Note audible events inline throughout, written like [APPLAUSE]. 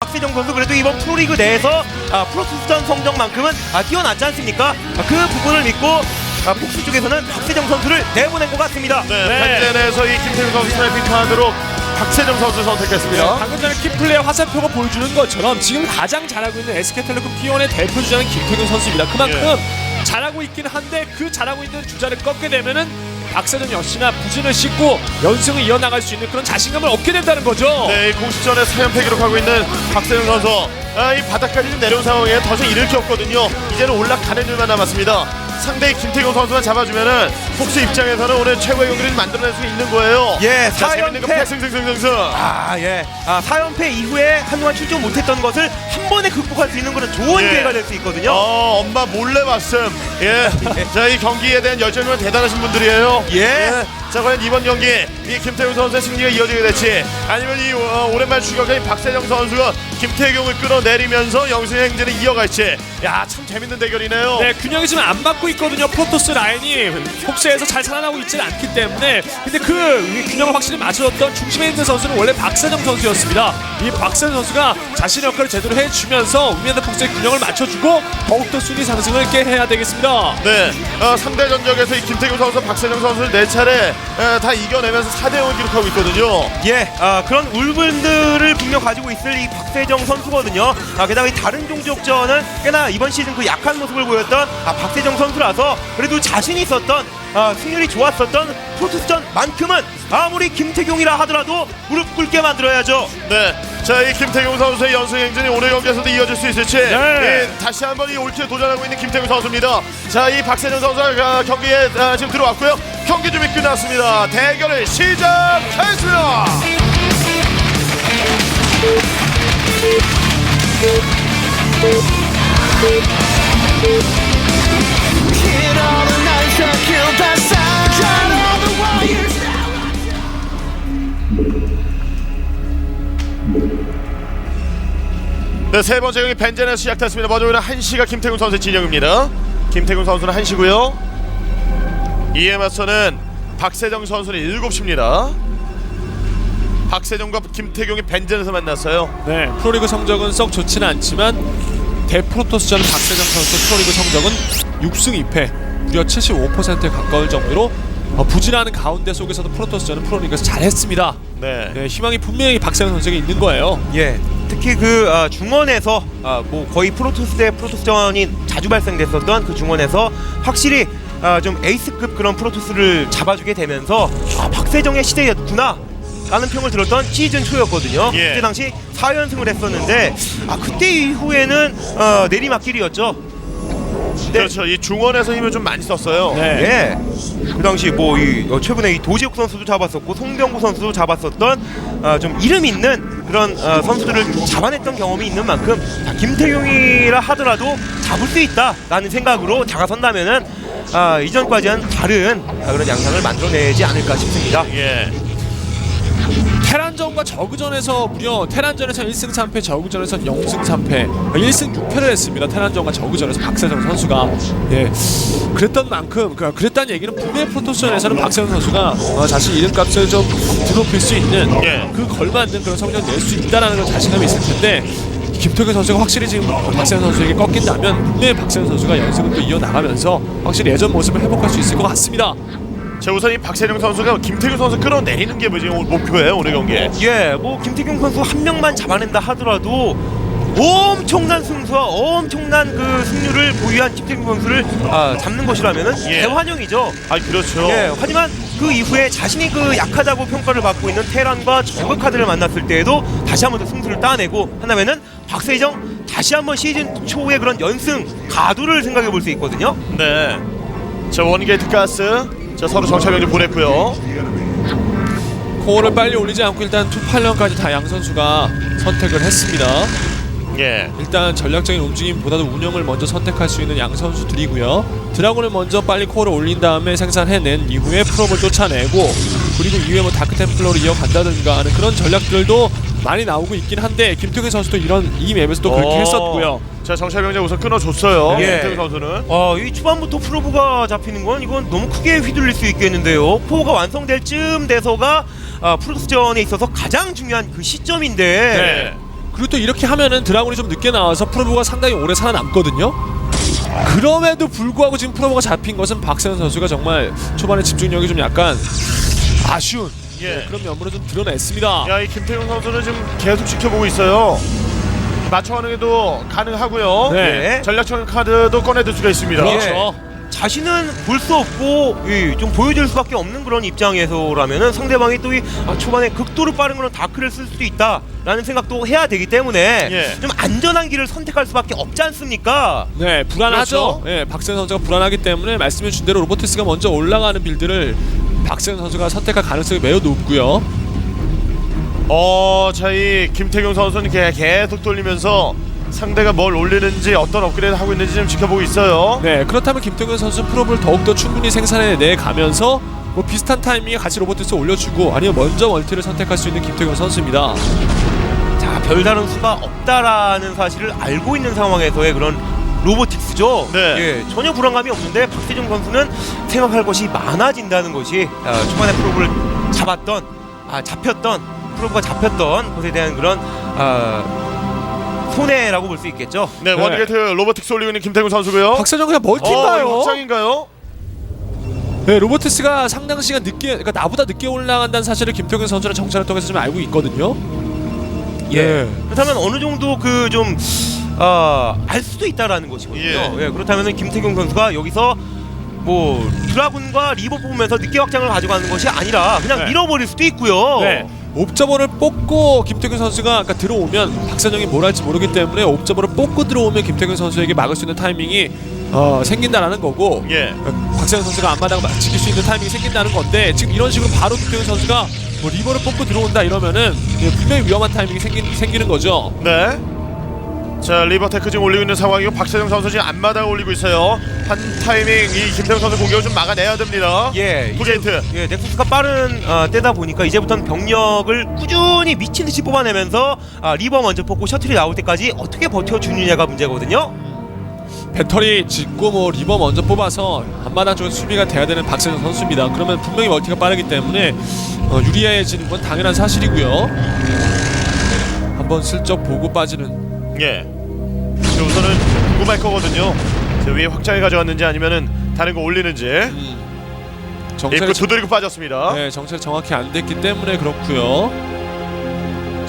박세정 선수 그래도 이번 프로리그 내에서 아, 프로스전 성적만큼은 아, 뛰어났지 않습니까? 아, 그 부분을 믿고 아, 폭스 쪽에서는 박세정 선수를 내보낸 것 같습니다. 네, 네. 펜젠에서 이 김태균 선수 스나이핑 카드로 박세정 선수 선택했습니다. 방금 전에 키플레이어 화살표가 보여주는 것처럼 지금 가장 잘하고 있는 SK텔레콤 T1의 대표 주자는 김태균 선수입니다. 그만큼 잘하고 있긴 한데 그 잘하고 있는 주자를 꺾게 되면은 박세정 역시나 부진을 싣고 연승을 이어나갈 수 있는 그런 자신감을 얻게 된다는 거죠. 네, 이 공식전에 4연패 기록하고 있는 박세영 선수. 아, 이 바닥까지 좀 내려온 상황에 더 이상 잃을 게 없거든요. 이제는 올라가는 일만 남았습니다. 상대의 김태경 선수만 잡아주면은 폭스 입장에서는 오늘 최고의 경기를 만들어낼 수 있는 거예요. 예, 4연패. 패승승승승승. 아, 예. 아, 4연패 이후에 한동안 출전 못했던 것을 한 번에 극복할 수 있는 그런 좋은 예. 기회가 될 수 있거든요. 어, 엄마 몰래 봤음. 예. [LAUGHS] 자, 이 경기에 대한 열정이 대단하신 분들이에요. 예. 자, 과연 이번 경기 이 김태경 선수의 승리가 이어지게 될지 아니면 이 어, 오랜만 추격자인 박세정 선수가 김태경을 끌어내리면서 영승 행진을 이어갈지. 야, 참 재밌는 대결이네요. 네, 균형이 지금 안 맞고 있거든요. 프로토스 라인이 폭스에서 잘 살아나고 있지는 않기 때문에 근데 그 균형을 확실히 맞춰줬던 중심에 있는 선수는 원래 박세정 선수였습니다. 이 박세정 선수가 자신의 역할을 제대로 해주면서 우미한드 폭스의 균형을 맞춰주고 더욱더 순위 상승을 깨 해야 되겠습니다. 네, 어, 3대 전적에서 이 김태균 선수, 박세정 선수를 네 차례 에, 다 이겨내면서 4대 0을 기록하고 있거든요. 예, 아, 그런 울분들을 분명 가지고 있을 이 박세정 선수거든요. 아, 게다가 이 다른 종족전은 꽤나 이번 시즌 그 약한 모습을 보였던 아, 박세정 선수라서 그래도 자신 있었던 아, 승률이 좋았었던 프로토스전만큼은 아무리 김태경이라 하더라도 무릎 꿇게 만들어야죠. 네, 자, 이 김태균 선수의 연승 행진이 오늘 경기에서도 이어질 수 있을지 네. 이, 다시 한번 이 올트에 도전하고 있는 김태균 선수입니다. 자, 이 박세정 선수가 아, 경기에 아, 지금 들어왔고요. 경기 준비 끝났습니다. 대결을 시작하겠습니다. 네, 세 번째 경기 벤젠에서 시작됐습니다. 먼저 오늘 1시가 김태균 선수의 진영입니다. 김태균 선수는 1시고요. 이에 맞서는 박세정 선수는 7시입니다. 박세정과 김태경이 벤젠에서 만났어요. 네, 프로리그 성적은 썩 좋지는 않지만 대프로토스전 박세정 선수 프로리그 성적은 6승 2패, 무려 75%에 가까울 정도로 어, 부진하는 가운데 속에서도 프로토스전은 프로리그에서 잘했습니다. 네. 네, 희망이 분명히 박세정 선수에게 있는 거예요. 예, 특히 그 아, 중원에서 아, 뭐 거의 프로토스 대 프로토스전이 자주 발생됐었던 그 중원에서 확실히 아, 좀 에이스급 그런 프로토스를 잡아주게 되면서 아, 박세정의 시대였구나. 라는 평을 들었던 시즌 초였거든요. 예. 그때 당시 4연승을 했었는데 아 그때 이후에는 어, 내리막길이었죠. 네. 그렇죠. 이 중원에서 힘을 좀 많이 썼어요. 네. 예. 그 당시 뭐 이 최근에 이 도지욱 선수도 잡았었고 송병구 선수도 잡았었던 아, 좀 이름 있는 그런 아, 선수들을 잡아냈던 경험이 있는 만큼 자, 김태경이라 하더라도 잡을 수 있다라는 생각으로 다가선다면은 아, 이전까지는 다른 아, 그런 양상을 만들어내지 않을까 싶습니다. 예. 테란전과 저그전에서 무려 테란전에서 1승 3패, 저그전에서 0승 3패, 1승 6패를 했습니다. 테란전과 저그전에서 박세정 선수가 예, 그랬던 만큼 그, 그랬다는 얘기는 분명히 프로토스전에서는 박세정 선수가 어, 자신 이름값을 좀 드높일 수 있는 예. 그 걸맞는 그런 성적을 낼수 있다라는 그런 자신감이 있을 텐데 김태균 선수가 확실히 지금 박세현 선수에게 꺾인다면 분명히 박세현 선수가 연승을 또 이어나가면서 확실히 예전 모습을 회복할 수 있을 것 같습니다. 자 우선 이 박세령 선수가 김태균 선수 끌어내리는 게 지금 목표예요 오늘 경기에. 예, 뭐 김태경 선수 한 명만 잡아낸다 하더라도 엄청난 승수와 엄청난 그 승률을 보유한 김태경 선수를 아, 잡는 것이라면은 예. 대환영이죠. 아 그렇죠. 예, 하지만 그 이후에 자신이 그 약하다고 평가를 받고 있는 테란과 저그 카드를 만났을 때에도 다시 한 번 더 승수를 따내고 한다면은 박세정 다시 한 번 시즌 초에 그런 연승 가두를 생각해 볼 수 있거든요. 네. 자 원게이트 가스. 자 서로 정찰병 보냈고요. 코어를 빨리 올리지 않고 일단 투팔런까지 다 양 선수가 선택을 했습니다. 예. 일단 전략적인 움직임보다도 운영을 먼저 선택할 수 있는 양 선수들이고요. 드라곤을 먼저 빨리 코어를 올린 다음에 생산해낸 이후에 프로를 쫓아내고 그리고 이후에 뭐 다크 템플러로 이어간다든가 하는 그런 전략들도 많이 나오고 있긴 한데 김태균 선수도 이런 이 맵에서도 그렇게 어. 했었고요. 자 정찰병자 우선 끊어줬어요. 예. 김태균 선수는. 어, 이 초반부터 프로브가 잡히는 건 이건 너무 크게 휘둘릴 수 있겠는데요. 포가 완성될 쯤 돼서가 아, 프로스전에 있어서 가장 중요한 그 시점인데 네. 그리고 또 이렇게 하면은 드라군이 좀 늦게 나와서 프로브가 상당히 오래 살아남거든요. 그럼에도 불구하고 지금 프로브가 잡힌 것은 박세현 선수가 정말 초반에 집중력이 좀 약간 아쉬운 예. 네, 그런 면모를 좀 드러냈습니다. 야, 이 김태용 선수는 지금 계속 지켜보고 있어요. 맞춰가는 게도 가능하고요. 네. 전략적 카드도 꺼내들 수가 있습니다. 그렇죠. 자신은 볼 수 없고 이, 좀 보여줄 수밖에 없는 그런 입장에서라면은 상대방이 또이 아, 초반에 극도로 빠른 그런 다크를 쓸 수도 있다라는 생각도 해야 되기 때문에 예. 좀 안전한 길을 선택할 수밖에 없지 않습니까? 네, 불안하죠. 그렇죠. 네, 박세현 선수가 불안하기 때문에 말씀해 준 대로 로보티스가 먼저 올라가는 빌드를 박세현 선수가 선택할 가능성이 매우 높고요. 어, 자, 이 김태경 선수는 계- 계속 돌리면서 상대가 뭘 올리는지 어떤 업그레이드 하고 있는지 좀 지켜보고 있어요. 네, 그렇다면 김태균 선수 프로브를 더욱더 충분히 생산해 내 가면서 뭐 비슷한 타이밍에 같이 로보티스 올려주고 아니면 먼저 멀티를 선택할 수 있는 김태균 선수입니다. 자 별다른 수가 없다라는 사실을 알고 있는 상황에서의 그런 로보틱스죠. 네. 예, 전혀 불안감이 없는데 박세종 선수는 생각할 것이 많아진다는 것이 아, 초반에 프로브를 잡았던 아, 잡혔던 프로브가 잡혔던 것에 대한 그런 아, 손해라고 볼 수 있겠죠. 네, 원게이트 로보틱스 올리고 있는 김태경 선수고요. 박세정 그냥 어, 멀티인가요? 이거 확장인가요? 네, 로보티스가 상당 시간 늦게, 그러니까 나보다 늦게 올라간다는 사실을 김태균 선수는 정찰을 통해서 좀 알고 있거든요. 예. 그렇다면 어느 정도 그 좀 아, 알 수도 있다라는 것이거든요. 예. 예. 그렇다면 김태경 선수가 여기서 뭐 드라군과 리버 뽑으면서 늦게 확장을 가져가는 것이 아니라 그냥 네. 밀어버릴 수도 있고요. 네. 옵저버를 뽑고 김태균 선수가 아까 들어오면 박세정이 뭘 할지 모르기 때문에 옵저버를 뽑고 들어오면 김태균 선수에게 막을 수 있는 타이밍이 어, 생긴다라는 거고 예. 박세현 선수가 앞마당 지킬 수 있는 타이밍이 생긴다는 건데 지금 이런 식으로 바로 김태균 선수가 뭐 리버를 뽑고 들어온다 이러면은 예, 분명히 위험한 타이밍이 생긴, 생기는 거죠. 네. 자, 리버테크 지금 올리고 있는 상황이고 박세정 선수 지금 앞마당 올리고 있어요. 한 타이밍 이 김태경 선수 공격을 좀 막아내야 됩니다. 예. 이제- 투게이트. 예, 넥서스가 빠른 어, 때다 보니까 이제부터는 병력을 꾸준히 미친 듯이 뽑아내면서 아, 리버 먼저 뽑고 셔틀이 나올 때까지 어떻게 버텨주느냐가 문제거든요. 배터리 짓고 뭐 리버 먼저 뽑아서 앞마당 쪽에 수비가 돼야 되는 박세현 선수입니다. 그러면 분명히 멀티가 빠르기 때문에 어, 유리해지는 건 당연한 사실이고요. 한번 슬쩍 보고 빠지는 예. 자, 우선은 궁금할 거거든요. 자, 위에 확장해 가져왔는지 아니면은 다른 거 올리는지. 입구 정찰이 두드리고 빠졌습니다. 네, 정찰 정확히 안 됐기 때문에 그렇고요.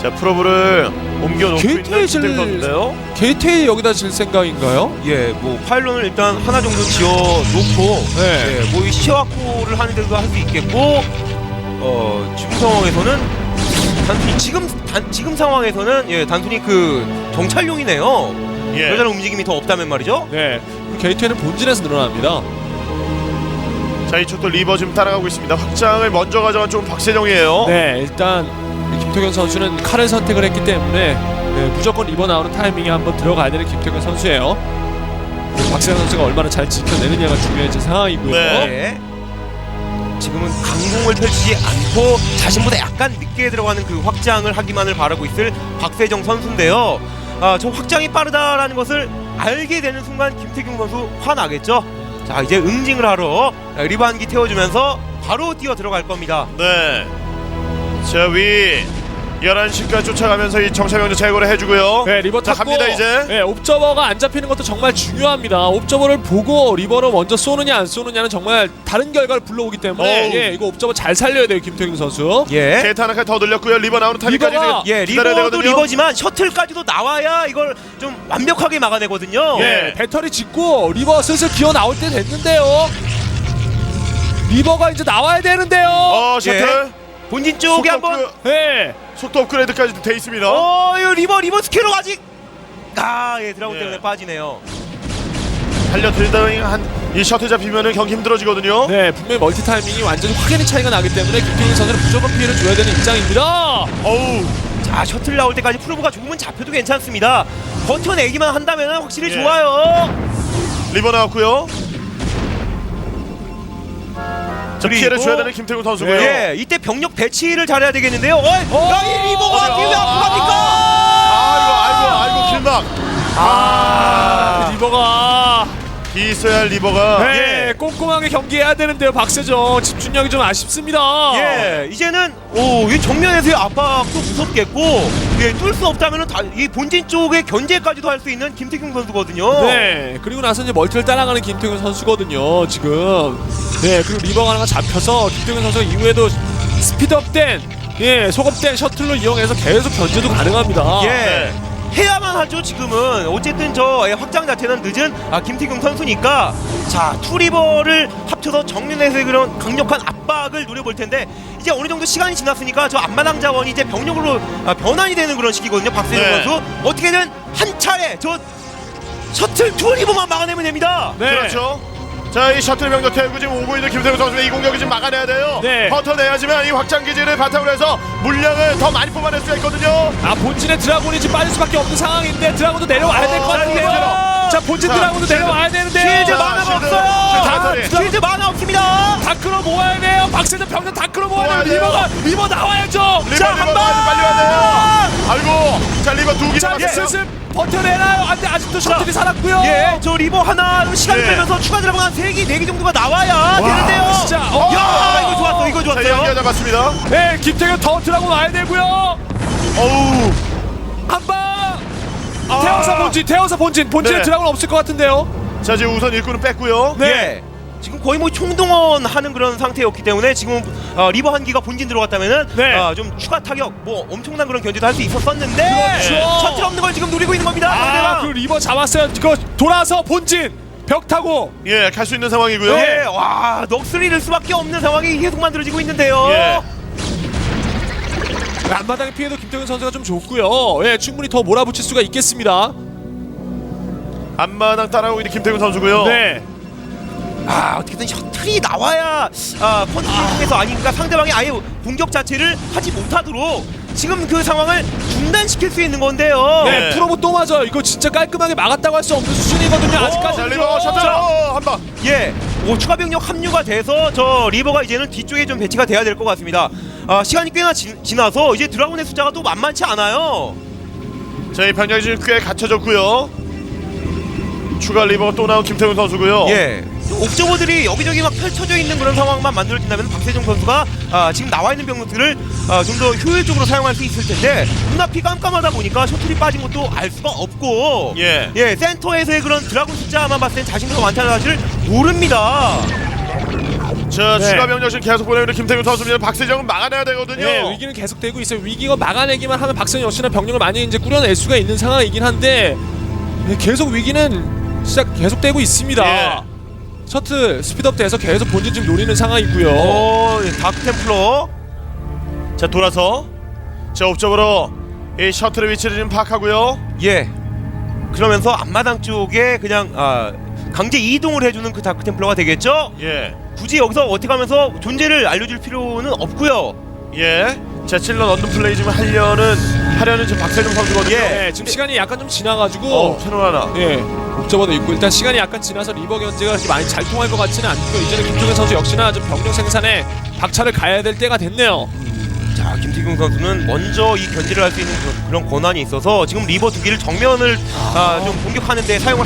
자, 프로브를 옮겨 놓고 있는 게이트웨이 질- 김태경 선수인데요. 게이트에 여기다 질 생각인가요? 예, 뭐 파일론을 일단 하나 정도 지어 놓고 네. 예, 뭐이 시와코를 하는 데도 할 수 있겠고 어, 지금 상황에서는 단순히 지금 단, 지금 상황에서는 예, 단순히 그 정찰용이네요. 예. 별다른 움직임이 더 없다면 말이죠. 네. 그 게이트에는 본진에서 늘어납니다. 자, 이쪽도 리버 지금 따라가고 있습니다. 확장을 먼저 가져간 쪽은 박세정이에요. 네, 일단 이 김태균 선수는 칼을 선택을 했기 때문에 네, 무조건 리버 나오는 타이밍에 한번 들어가야 되는 김태균 선수예요. 그 박세현 선수가 얼마나 잘 지켜내느냐가 중요해진 상황이고요. 네. 예. 지금은 강공을 펼치지 않고 자신보다 약간 늦게 들어가는 그 확장을 하기만을 바라고 있을 박세정 선수인데요. 아, 저 확장이 빠르다라는 것을 알게 되는 순간 김태균 선수 화나겠죠. 자, 이제 응징을 하러 리반기 태워주면서 바로 뛰어 들어갈 겁니다. 네. 자, 위 11시까지 쫓아가면서 이 정찰병력 제거를 해주고요. 네, 리버 자, 탔고 갑니다, 이제. 네, 옵저버가 안 잡히는 것도 정말 중요합니다. 옵저버를 보고 리버를 먼저 쏘느냐 안 쏘느냐는 정말 다른 결과를 불러오기 때문에 어우. 예, 이거 옵저버 잘 살려야 돼요, 김태균 선수. 예. 게이트 하나까지 더 늘렸고요. 리버 나오는 타이밍까지 리버가- 예, 기다려야 리버도 되거든요. 리버지만 셔틀까지도 나와야 이걸 좀 완벽하게 막아내거든요. 예. 예, 배터리 짓고 리버 슬슬 기어 나올 때 됐는데요. 리버가 이제 나와야 되는데요. 어, 셔틀. 본진 쪽에 속도 한번 업그- 네. 속도 업그레이드까지 돼 있습니다. 어, 이 리버 리버 스케로 아직 아, 예, 드라곤 예. 때문에 빠지네요. 달려들다니 한이 셔틀 잡히면은 경기 힘들어지거든요. 네, 분명히 멀티 타이밍이 완전히 확연히 차이가 나기 때문에 김태균 선수는 무조건 피해를 줘야 되는 입장입니다. 어우. 자, 셔틀 나올 때까지 프로브가 조금은 잡혀도 괜찮습니다. 버텨내기만 한다면 확실히 예. 좋아요. 리버 나왔고요. 자, 그리고- 피해를 줘야 되는 김태훈 선수고요. 예, 이때 병력 배치를 잘해야 되겠는데요. 어이, 어! 야, 이 리버가 어디요? 뒤에 앞으로 갑니까? 아이고, 아이고, 아이고, 길막. 아, 리버가 있어야 할 리버가 네, 꼼꼼하게 경기해야 되는데요, 박세정 집중력이 좀 아쉽습니다. 예, 이제는 오, 이 정면에서의 압박도 무섭겠고, 예, 뚫을 수 없다면은 다, 이 본진 쪽의 견제까지도 할 수 있는 김태균 선수거든요. 네, 그리고 나서 이제 멀티를 따라가는 김태균 선수거든요, 지금. 네, 그리고 리버가 하나가 잡혀서 김태균 선수가 이후에도 스피드업된, 예, 소급된 셔틀로 이용해서 계속 견제도 가능합니다. 예. 해야만 하죠 지금은 어쨌든 저 예, 확장 자체는 늦은 아, 김태경 선수니까 자 투리버를 합쳐서 정면에서의 그런 강력한 압박을 노려볼 텐데 이제 어느 정도 시간이 지났으니까 저 앞마당 자원이 이제 병력으로 아, 변환이 되는 그런 시기거든요 박세종 네. 선수 어떻게든 한 차례 저 셔틀 투리버만 막아내면 됩니다 네. 그렇죠. 자, 이 셔틀 병력 태우고 지금 오고 있는 김태우 선수의 이 공격을 지금 막아내야 돼요. 네. 버텨내야지만 이 확장 기지를 바탕으로 해서 물량을 더 많이 뽑아낼 수가 있거든요. 아 본진의 드라군이 지금 빠질 수밖에 없는 상황인데 드라군도 내려와야 될것 어, 같은데요. 자, 자 본진 자, 드라군도 실드. 내려와야 되는데요. 실드 자, 만화가 실드. 없어요 실드 다 바터리. 실드 만화 없습니다 다 끌어 모아야 돼요. 박세정 병력 다 끌어 모아야 모아야 돼요. 돼요. 리버가 리버 나와야죠. 리버 자, 리버 한 방! 빨리 와야 돼요. 아이고, 자 리버 두기 자 남았어요. 슬슬 버텨내나요? 안돼 아직도 셔틀이 살았고요. 예, 저 리버 하나 시간 예. 끌면서 추가 드라곤 한 3개, 4개 정도가 나와야 되는데요. 진짜, 어. 야, 이거 좋았어, 이거 자 연기가 좋았어요. 잡았습니다. 네 김태균 더 드라군 와야 되고요. 어우, 한 방. 태워서 본진, 태워서 본진, 본진에 네. 드라군 없을 것 같은데요. 자 지금 우선 일꾼은 뺐고요. 네. 예. 지금 거의 뭐 총동원 하는 그런 상태였기 때문에 지금 어, 리버 한 기가 본진 들어갔다면은 네. 어, 좀 추가 타격 뭐 엄청난 그런 견제도 할 수 있었었는데 그렇죠. 셔틀 없는 걸 지금 노리고 있는 겁니다. 아, 상대방. 그 리버 잡았어요. 이거 돌아서 본진 벽 타고. 예, 갈 수 있는 상황이고요. 예, 와 넋을 잃을 수밖에 없는 상황이 계속 만들어지고 있는데요. 예. 앞마당의 피해도 김태균 선수가 좀 좋고요. 예, 충분히 더 몰아붙일 수가 있겠습니다. 앞마당 따라오고 있는 김태균 선수고요. 네. 아 어떻게든 셔틀이 나와야 아 컨트롤에서 아니니까 상대방이 아예 공격 자체를 하지 못하도록 지금 그 상황을 중단시킬 수 있는 건데요. 네, 네. 프로보 또 맞아. 이거 진짜 깔끔하게 막았다고 할 수 없는 수준이거든요. 아직까지. 자 리버 셔틀 어, 한 방. 예, 오, 추가 병력 합류가 돼서 저 리버가 이제는 뒤쪽에 좀 배치가 돼야 될 것 같습니다. 아, 시간이 꽤나 지, 지나서 이제 드라군의 숫자가 또 만만치 않아요. 저희 병력이 지금 꽤 갖춰졌고요. 추가 리버가 또 나온 김태훈 선수고요. 예. 옵저버들이 여기저기 막 펼쳐져 있는 그런 상황만 만들어진다면 박세종 선수가 아, 지금 나와 있는 병력들을 아, 좀 더 효율적으로 사용할 수 있을 텐데 눈앞이 깜깜하다 보니까 셔틀이 빠진 것도 알 수가 없고 예. 예 센터에서의 그런 드라군 숫자만 봤을 땐 자신들가 많다는 사실을 모릅니다. 자 네. 추가 병력 지금 계속 보내는 김태균 선수입니다. 박세정은 막아내야 되거든요. 예, 위기는 계속되고 있어요. 위기가 막아내기만 하면 박선 역시나 병력을 많이 이제 꾸려낼 수가 있는 상황이긴 한데 예, 계속 위기는 진짜 계속되고 있습니다. 예. 셔틀 스피드업 돼서 계속 본진 좀 노리는 상황이고요. 어, 예, 다크 템플러 자 돌아서 자 옵적으로 이 셔틀의 위치를 지금 파악하고요. 예. 그러면서 앞마당 쪽에 그냥 아, 강제 이동을 해주는 그 다크 템플러가 되겠죠? 예. 굳이 여기서 어떻게 하면서 존재를 알려줄 필요는 없고요. 예. 자 찔러 넣는 플레이 좀 하려는 하려는 지금 박세정 선수거든요. 예, 지금 시간이 약간 좀 지나가지고 어 캐논 하나. 예, 옵저버도 있고 일단 시간이 약간 지나서 리버 견제가 그렇게 많이 잘 통할 것 같지는 않고요. 이제는 김종현 선수 역시나 좀 병력 생산에 박차를 가야 될 때가 됐네요. 자, 김태경 선수는 먼저 이 견제를 할 수 있는 그- 그런 권한이 있어서 지금 리버 두 개를 정면을 아, 좀 공격하는데 사용을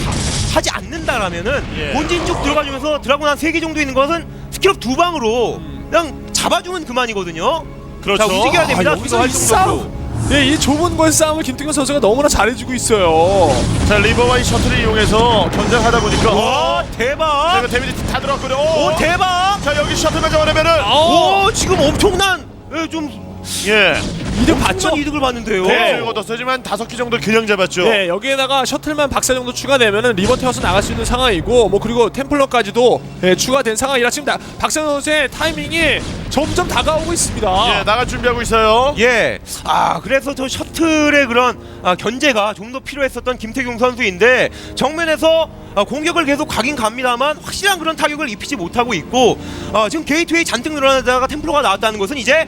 하, 지 않는다라면은 예. 본진 쪽 들어가주면서 드라곤 한 세 개 정도 있는 것은 스킬업 두 방으로 그냥 잡아주면 그만이거든요. 그렇죠. 자, 움직여야 됩니다. 아, 여기서 이. 싸움, 예, 이 좁은 건 싸움을 김태균 선수가 너무나 잘해주고 있어요. 자 리버와 이 셔틀을 이용해서 견제하다 보니까 와, 와 대박! 이거 데미지 다 들어갔거든요. 오, 오, 대박! 자 여기 셔틀만 잡아내면은 어, 오, 지금 엄청난 예, 좀 예. 이득 봤죠? 이득을 봤는데요. 네. 얻었어지만 다섯 개 정도 그냥 잡았죠. 네, 여기에다가 셔틀만 박사 정도 추가되면은 리버 태워서 나갈 수 있는 상황이고 뭐 그리고 템플러까지도 예, 추가된 상황이라 지금 나, 박사 선수의 타이밍이 점점 다가오고 있습니다. 예, 나갈 준비하고 있어요. 예. 아, 그래서 저 셔틀의 그런 아, 견제가 좀 더 필요했었던 김태경 선수인데 정면에서 아, 공격을 계속 가긴 갑니다만 확실한 그런 타격을 입히지 못하고 있고 아, 지금 게이트웨이 잔뜩 늘어나다가 템플러가 나왔다는 것은 이제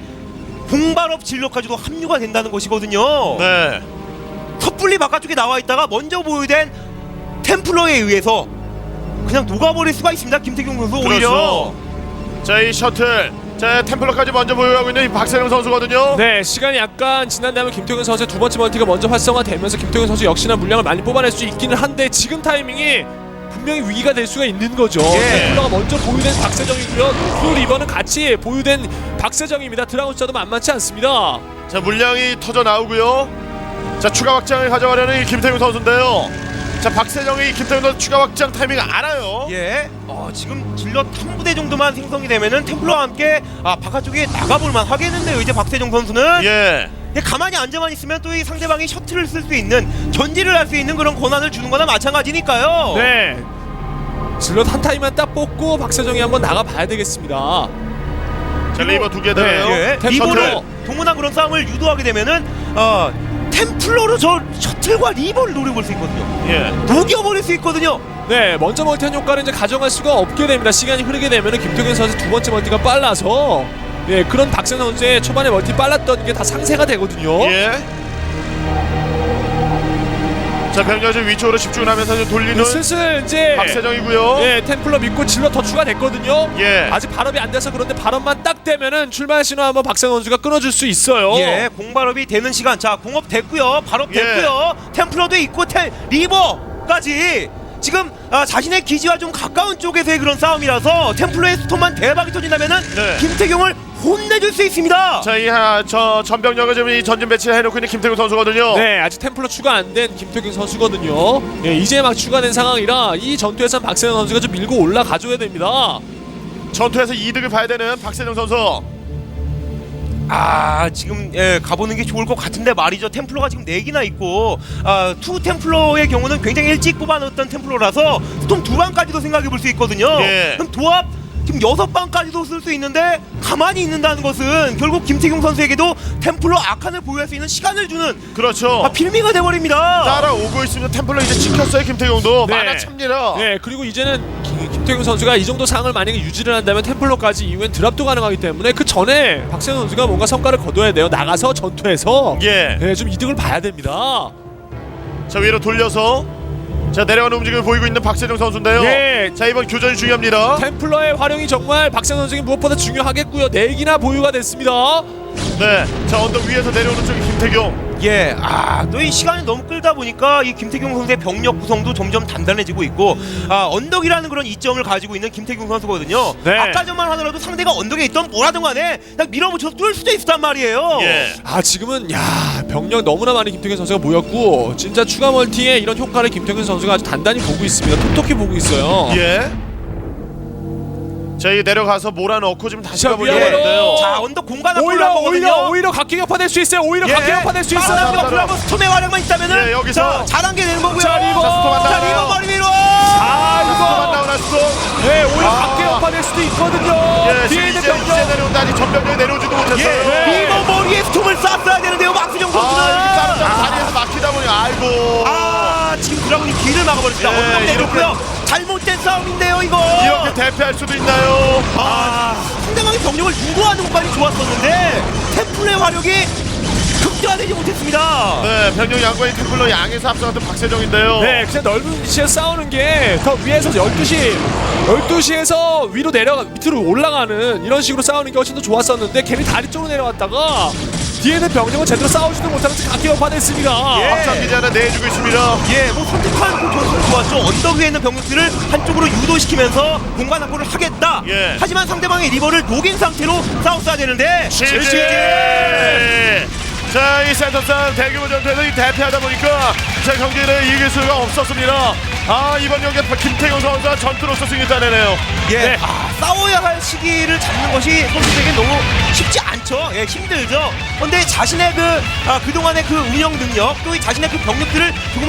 공발업 진로까지도 합류가 된다는 것이거든요. 네. 섣불리 바깥쪽에 나와 있다가 먼저 보유된 템플러에 의해서 그냥 녹아버릴 수가 있습니다. 김태경 선수 오히려. 그렇죠. 자, 이 셔틀. 자, 템플러까지 먼저 보유하고 있는 이 박세영 선수거든요. 네, 시간이 약간 지난다면 김태균 선수의 두 번째 멀티가 먼저 활성화되면서 김태균 선수 역시나 물량을 많이 뽑아낼 수 있기는 한데 지금 타이밍이 분명히 위기가 될 수가 있는 거죠. 예. 템플러가 먼저 보유된 박세정이고요. 그 리버는 같이 보유된 박세정입니다. 드라곤 숫자도 만만치 않습니다. 자 물량이 터져 나오고요. 자 추가 확장을 가져가려는 이 김태균 선수인데요. 자 박세정이 이 김태균 선수 추가 확장 타이밍 알아요. 예. 어, 지금 질럿 한 부대 정도만 생성이 되면은 템플러와 함께 아, 바깥쪽에 나가볼만 하겠는데요. 이제 박세종 선수는 예. 예, 가만히 앉아만 있으면 또 이 상대방이 셔틀을 쓸 수 있는 전지를 할 수 있는 그런 권한을 주는 거나 마찬가지니까요. 네. 질럿 한 타임만 딱 뽑고 박세정이 한번 나가봐야 되겠습니다. 자 리버 두개 되네요. 예. 리버로 동원한 그런 싸움을 유도하게 되면은 어, 템플러로 저 셔틀과 리버를 노려볼 수 있거든요. 예. 녹여버릴 수 있거든요. 네, 먼저 멀티한 효과를 이제 가져갈 수가 없게 됩니다. 시간이 흐르게 되면 김태균 선수 두 번째 멀티가 빨라서 예, 그런 박세 선수의 초반에 멀티 빨랐던 게 다 상쇄가 되거든요. 예. 자 병력 좀 위쪽으로 집중을 하면서 좀 돌리는 슬슬 이제 박세정이고요. 예, 템플러 믿고 질러 더 추가됐거든요. 예. 아직 발업이 안 돼서 그런데 발업만 딱 되면은 출발 신호 한번 박세 선수가 끊어줄 수 있어요. 예, 공발업이 되는 시간. 자, 공업 됐고요. 발업 예. 됐고요. 템플러도 있고 텔 리버까지 지금 아, 자신의 기지와 좀 가까운 쪽에서의 그런 싸움이라서 템플러의 스톤만 대박이 터진다면은 네. 김태경을 혼내줄 수 있습니다. 자이저 전병력을 지금 이 전진 배치를 해놓고 있는 김태균 선수거든요. 네, 아직 템플러 추가 안 된 김태균 선수거든요. 예, 이제 막 추가된 상황이라 이 전투에선 박세현 선수가 좀 밀고 올라가줘야 됩니다. 전투에서 이득을 봐야 되는 박세정 선수. 아 지금 예, 가보는 게 좋을 것 같은데 말이죠 템플러가 지금 4기나 있고 아, 투 템플러의 경우는 굉장히 일찍 뽑아놓았던 템플러라서 스톰 두 방까지도 생각해 볼 수 있거든요 예. 그럼 도합 지금 여섯 방까지도 쓸 수 있는데 가만히 있는다는 것은 결국 김태경 선수에게도 템플러 아칸을 보유할 수 있는 시간을 주는 그렇죠. 아, 빌미가 돼버립니다 따라오고 있습니다. 템플러 이제 지켰어요 김태경도 네. 많아 찹니다. 네, 그리고 이제는 김- 김태균 선수가 이 정도 상황을 만약에 유지를 한다면 템플러까지 이후엔 드랍도 가능하기 때문에 그 전에 박세현 선수가 뭔가 성과를 거둬야 돼요. 나가서 전투에서 예. 네, 좀 이득을 봐야 됩니다. 자 위로 돌려서 자 내려가는 움직임을 보이고 있는 박세정 선수인데요. 예. 자 이번 교전이 중요합니다. 템플러의 활용이 정말 박세현 선수에게 무엇보다 중요하겠고요. 네 기나 보유가 됐습니다. 네. 자 언덕 위에서 내려오는 쪽이 김태경. 예, 아, 또 이 시간이 너무 끌다 보니까 이 김태경 선수의 병력 구성도 점점 단단해지고 있고, 아, 언덕이라는 그런 이점을 가지고 있는 김태경 선수거든요. 네. 아까 전만 하더라도 상대가 언덕에 있던 뭐라든 간에 그냥 밀어붙여서 뚫을 수도 있었단 말이에요. 예. 아 지금은 야 병력 너무나 많은 김태균 선수가 모였고 진짜 추가 멀티에 이런 효과를 김태균 선수가 아주 단단히 보고 있습니다. 톡톡히 보고 있어요. 예. 자이 내려가서 몰아넣고 지금 다시 자, 가보려고 위아래로. 하는데요. 자, 언덕 공간 확보를 오히려. 오히려 오히려 각기 격파될 수 있어요. 오히려 각기 격파될 수 있어요. 격플하고 스톰의 활약만 있다면은 예, 여기서. 자, 잘한 게 되는 거고요. 자, 리버. 자, 스톰 한 자. 리버 머리 위로. 아 이거 나오나 스톱. 네 오히려 아. 각기 격파될 수도 있거든요. 예. 뒤에 있는 이제 이제 병력 내려온다 아니 전병력이 내려오지도 못했어요. 예, 네. 리버 머리에 스톰을 쐈어야 되는데요, 선수는. 아 다른 점 다리에서 막히다 보니 아이고. 아 지금 드라군이 길을 막아버렸습니다. 예, 언덕 이렇게- 내렸고요. 잘못된 싸움인데요 이거. 이렇게 대피할 수도 있나요? 아 상대방의 병력을 유도하는 것까지 좋았었는데 템플의 화력이 극대화되지 못했습니다. 네, 병력 양과의 템플러 양에서 앞서갔던 박세정인데요. 네, 그냥 넓은 위치에서 싸우는 게 더 위에서 12시, 12시에서 위로 내려가, 밑으로 올라가는 이런 식으로 싸우는 게 훨씬 더 좋았었는데 괜히 다리 쪽으로 내려갔다가 뒤에는 병력은 제대로 싸우지도 못하면서 각기 격파됐습니다. 예. 기지 하나 내주고 있습니다. 예, 뭐 선택한 그 전술은 좋았죠. 언덕 위에 있는 병력들을 한쪽으로 유도시키면서 공간 확보를 하겠다. 예. 하지만 상대방의 리버를 녹인 상태로 싸웠어야 되는데 실제. 자, 이 센터상 대규모 전투에서 이 대피하다 보니까 제 경기를 이길 수가 없었습니다. 아, 이번 경기에 김태경 선수가 전투로서 승리 따내네요. 예, 네. 아, 싸워야 할 시기를 잡는 것이 선수에게 너무 쉽지 않죠. 예, 힘들죠. 그런데 자신의 그 아, 그동안의 그 운영 능력 또 이 자신의 그 병력들을 조금